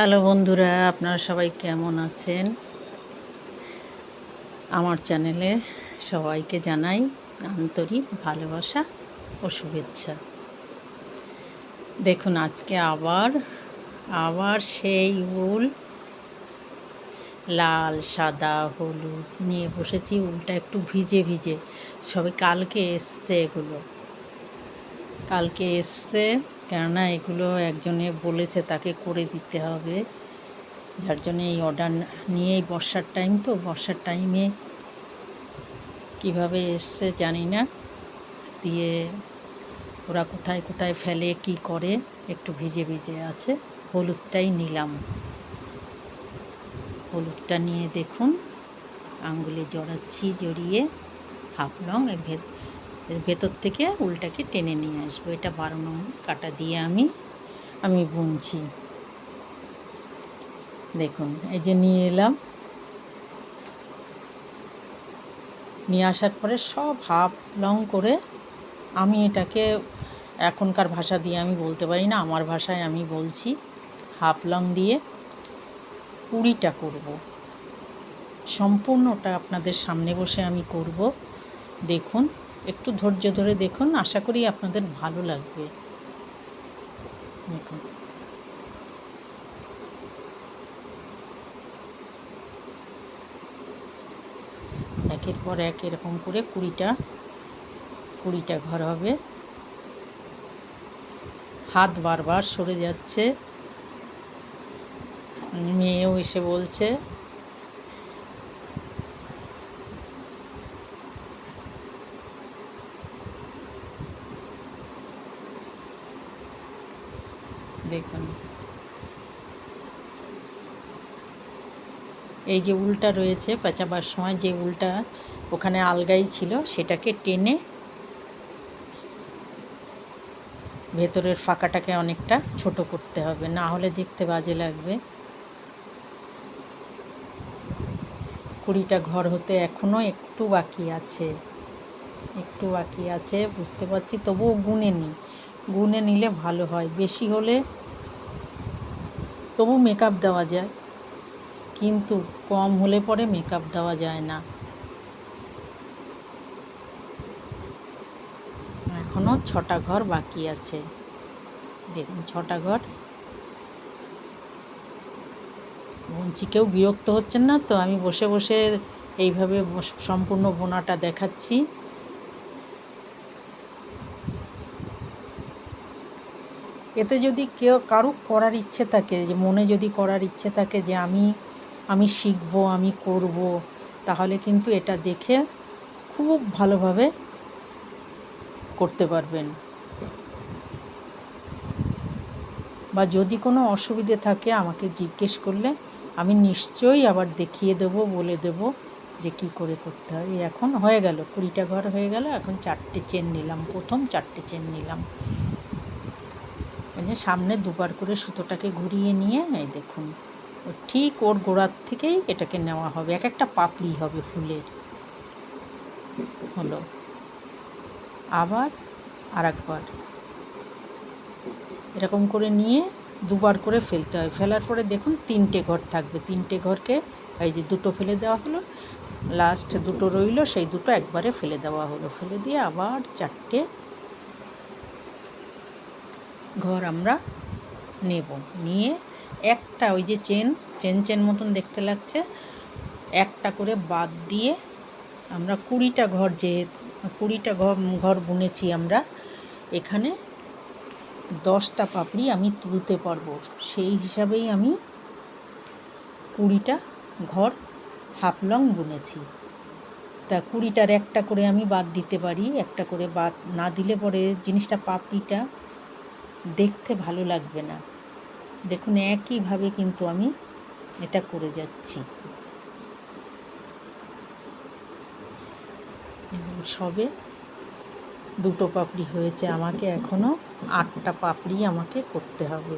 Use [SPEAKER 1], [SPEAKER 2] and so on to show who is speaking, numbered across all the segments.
[SPEAKER 1] Hello বন্ধুরা, আপনারা সবাই কেমন আছেন? আমার চ্যানেলে সবাইকে জানাই আন্তরিক ভালোবাসা ও শুভেচ্ছা। দেখুন, আজকে আবার আবার সেই উল, লাল, সাদা, হলুদ নিয়ে বসেছি, উলটা একটু ভিজে ভিজে। সবে কালকে এসছে এগুলো। কালকে এসছে কেননা এগুলো একজনে বলেছে তাকে করে দিতে হবে। যার জন্য এই অর্ডার নিয়ে এই বর্ষার টাইম তো, বর্ষার টাইমে কীভাবে এসছে জানি না। দিয়ে ওরা কোথায় কোথায় ফেলে, কি করে, একটু ভিজে ভিজে আছে। হলুদটাই নিলাম। হলুদটা নিয়ে দেখুন আঙ্গুলে জড়াচ্ছি, জড়িয়ে, হাফ লং ভেতর থেকে উলটাকে টেনে নিয়ে আসব। এটা বারো নম্বর কাটা দিয়ে আমি আমি বুনছি। দেখুন, এই যে নিয়ে এলাম। নিয়ে আসার পরে সব হাফ লং করে আমি এটাকে এখনকার ভাষা দিয়ে আমি বলতে পারি না, আমার ভাষায় আমি বলছি, হাফ লং দিয়ে কুড়িটা করব। সম্পূর্ণটা আপনাদের সামনে বসে আমি করব। দেখুন একটু ধৈর্য ধরে দেখুন, আশা করি আপনাদের ভালো লাগবে। দেখুন। একের পর এক এরকম করে কুড়িটা কুড়িটা ঘর হবে। হাত বারবার সরে যাচ্ছে। মেয়েও এসে বলছে দেখুন এই যে উলটা রয়েছে, পেঁচাবার সময় যে উলটা ওখানে আলগাই ছিল, সেটাকে টেনে ভেতরের ফাঁকাটাকে অনেকটা ছোট করতে হবে, না হলে দেখতে বাজে লাগবে। কুড়িটা ঘর হতে এখনও একটু বাকি আছে, একটু বাকি আছে, বুঝতে পারছি? তবুও গুনে নিই, গুনে নিলে ভালো হয়, বেশি হলে তবু মেকআপ দেওয়া যায়। কিন্তু কম হলে পরে মেকআপ দেওয়া যায় না। এখনও ছটা ঘর বাকি আছে। দেখুন, ছটা ঘর। কেউ বিরক্ত হচ্ছেন না তো? আমি বসে বসে এইভাবে সম্পূর্ণ বোনাটা দেখাচ্ছি। এতে যদি কেউ কারও করার ইচ্ছে থাকে, যে মনে যদি করার ইচ্ছে থাকে যে আমি আমি শিখব, আমি করব। তাহলে কিন্তু এটা দেখে খুব ভালোভাবে করতে পারবেন। বা যদি কোনো অসুবিধে থাকে আমাকে জিজ্ঞেস করলে আমি নিশ্চয়ই আবার দেখিয়ে দেব, বলে দেব যে কি করে করতে হয়। এখন হয়ে গেল, কুড়িটা ঘর হয়ে গেল, এখন চারটে চেন নিলাম, প্রথম চারটে চেন নিলাম। সামনে দুবার করে সুতোটাকে ঘুরিয়ে নিয়ে দেখুন। ঠিক ওর গোড়ার থেকেই এটাকে নেওয়া হবে। এক একটা পাপড়ি হবে ফুলের। হলো। আবার আর একবার এরকম করে নিয়ে দুবার করে ফেলতে হয়। ফেলার পরে দেখুন তিনটে ঘর থাকবে। তিনটে ঘরকে এই যে দুটো ফেলে দেওয়া হলো লাস্ট দুটো রইল, সেই দুটো একবারে ফেলে দেওয়া হলো। ফেলে দিয়ে আবার চারটে ঘর আমরা নেব। নিয়ে একটা ওই যে চেন চেন চেন মতন দেখতে লাগছে। একটা করে বাদ দিয়ে আমরা কুড়িটা ঘর যে, কুড়িটা ঘর ঘর বুনেছি আমরা, এখানে দশটা পাপড়ি আমি তুলতে পারব। সেই হিসাবেই আমি কুড়িটা ঘর হাফ লং বুনেছি। তা কুড়িটার একটা করে আমি বাদ দিতে পারি, একটা করে বাদ না দিলে পরে জিনিসটা পাপড়িটা দেখতে ভালো লাগবে না। দেখুন, একইভাবে কিন্তু আমি এটা করে যাচ্ছি। সবে দুটো পাপড়ি হয়েছে, আমাকে এখনও আটটা পাপড়ি আমাকে করতে হবে।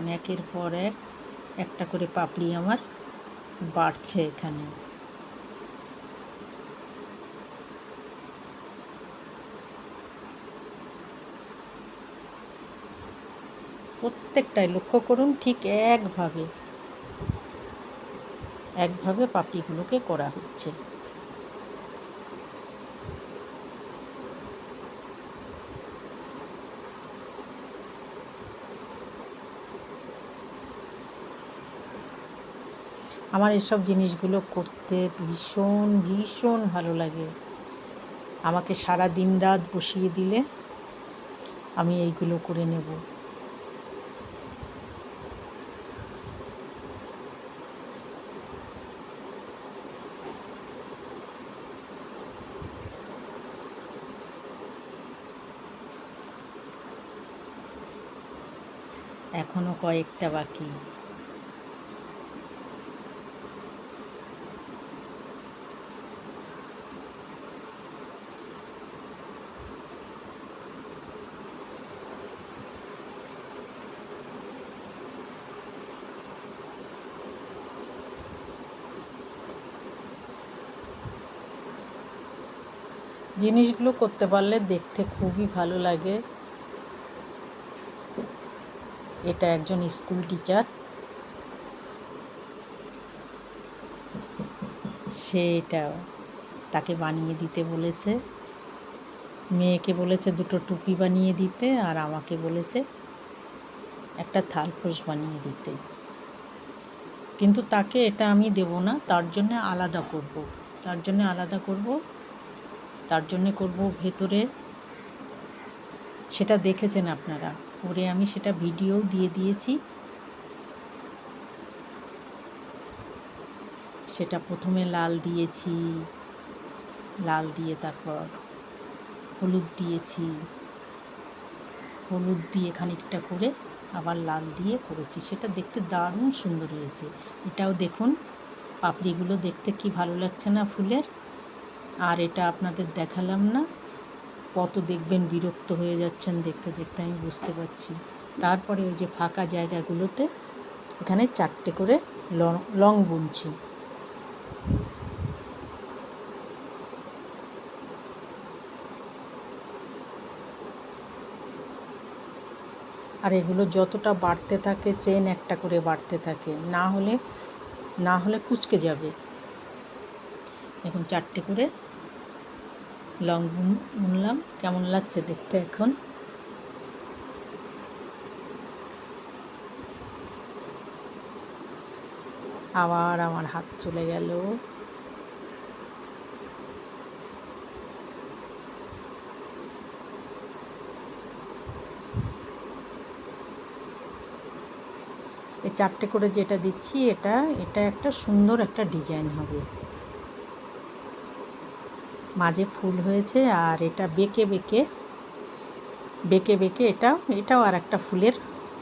[SPEAKER 1] দেখুন একের পর এক একটা করে পাপড়ি আমার বাড়ছে এখানে। প্রত্যেকটাই লক্ষ্য করুন ঠিক একভাবে একভাবে পাপড়িগুলোকে করা হচ্ছে। আমার এসব জিনিসগুলো করতে ভীষণ ভীষণ ভালো লাগে। আমাকে সারা দিন রাত বসিয়ে দিলে আমি এইগুলো করে নেব। এখনও কয়েকটা বাকি। জিনিসগুলো করতে পারলে দেখতে খুবই ভালো লাগে। এটা একজন স্কুল টিচার। সে এটা তাকে বানিয়ে দিতে বলেছে। মেয়েকে বলেছে দুটো টুপি বানিয়ে দিতে আর আমাকে বলেছে একটা থালপোষ বানিয়ে দিতে। কিন্তু তাকে এটা আমি দেব না, তার জন্য আলাদা করব। তার জন্য আলাদা করব তার জন্যে করব ভেতরে। সেটা দেখেছেন আপনারা। করে আমি সেটা ভিডিও দিয়ে দিয়েছি। সেটা প্রথমে লাল দিয়েছি, লাল দিয়ে তারপর হলুদ দিয়েছি। হলুদ দিয়ে খানিকটা করে আবার লাল দিয়ে করেছি। সেটা দেখতে দারুণ সুন্দর হয়েছে। এটাও দেখুন, পাপড়িগুলো দেখতে কি ভালো লাগছে না ফুলের? আর এটা আপনাদের দেখালাম না। কত দেখবেন বিরক্ত হয়ে যাচ্ছেন দেখতে দেখতে আমি বুঝতে পারছি। তারপরে ওই যে ফাঁকা জায়গাগুলোতে এখানে চারটে করে লং বুনছি। আর এগুলো যতটা বাড়তে থাকে চেন একটা করে বাড়তে থাকে। না হলে না হলে কুচকে যাবে। এখন চারটে করে লং বুনলাম। কেমন লাগছে দেখতে এখন? আবার আমার হাত চলে গেল। এই চারটে করে যেটা দিচ্ছি, এটা এটা একটা সুন্দর একটা ডিজাইন হবে। মাঝে ফুল হয়েছে আর এটা বেঁকে বেঁকে বেঁকে বেঁকে এটাও এটাও আর একটা ফুলের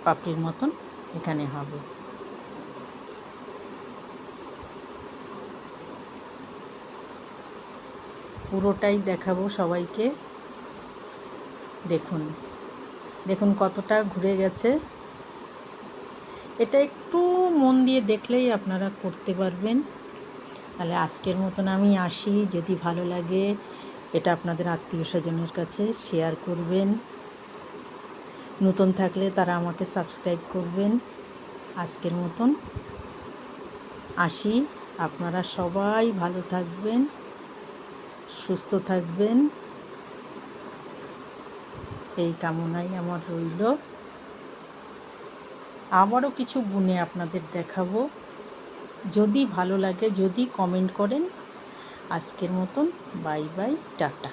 [SPEAKER 1] পাপড়ির মতন এখানে হবে। পুরোটাই দেখাবো সবাইকে। দেখুন দেখুন কতটা ঘুরে গেছে। এটা একটু মন দিয়ে দেখলেই আপনারা করতে পারবেন। তাহলে আজকের মতন আমি আসি। যদি ভালো লাগে, এটা আপনাদের আত্মীয় স্বজনের কাছে শেয়ার করবেন। নতুন থাকলে তারা আমাকে সাবস্ক্রাইব করবেন। আজকের মতন আসি। আপনারা সবাই ভালো থাকবেন, সুস্থ থাকবেন। এই কামনাই আমার রইল। আবারও কিছু গুণে আপনাদের দেখাবো। যদি ভালো লাগে যদি কমেন্ট করেন। আজকের মতন বাই বাই টাটা।